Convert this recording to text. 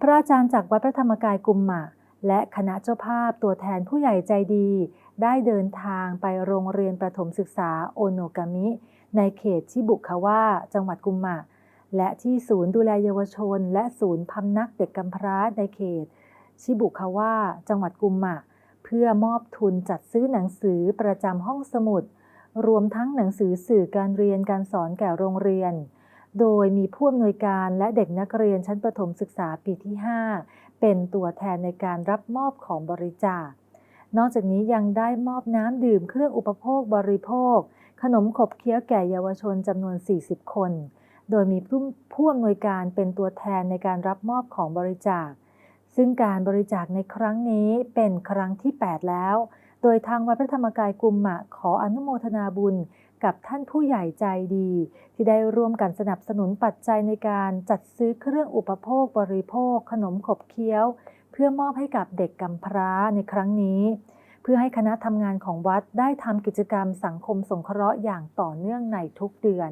พระอาจารย์จากวัดพระธรรมกายกุมมะและคณะเจ้าภาพตัวแทนผู้ใหญ่ใจดี ได้เดินทางไปโรงเรียนประถมศึกษาโอโนกามิ ในเขตชิบุคาวะจังหวัดกุมมะ และที่ศูนย์ดูแลเยาวชน และศูนย์พำนักเด็กกำพร้าในเขต ชิบุคาวะจังหวัดกุมมะ เพื่อมอบทุนจัดซื้อหนังสือประจำห้องสมุด รวมทั้งหนังสือสื่อการเรียนการสอนแก่โรงเรียน โดยมีผู้อำนวยการและเด็กนักเรียนชั้นประถมศึกษาปีที่ 5 เป็นตัวแทนในการรับมอบของบริจาคนอกจากนี้ยังได้มอบน้ำดื่มเครื่องอุปโภคบริโภค ขนมขบเคี้ยวแก่เยาวชนจำนวน 40 คน โดยมีผู้ผู้อำนวยการเป็นตัวแทนในการรับมอบของบริจาค ซึ่งการบริจาคในครั้งนี้เป็นครั้งที่ 8 แล้ว โดยทางวัดพระธรรมกายกุมมะขออนุโมทนาบุญ กับท่านผู้ใหญ่ใจดี ที่ได้ร่วมกันสนับสนุนปัจจัยในการจัดซื้อเครื่องอุปโภคบริโภค ขนมขบเคี้ยว เพื่อมอบให้กับเด็กกำพร้าในครั้งนี้ เพื่อให้คณะทำงานของวัดได้ทำกิจกรรมสังคมสงเคราะห์อย่างต่อเนื่องในทุกเดือน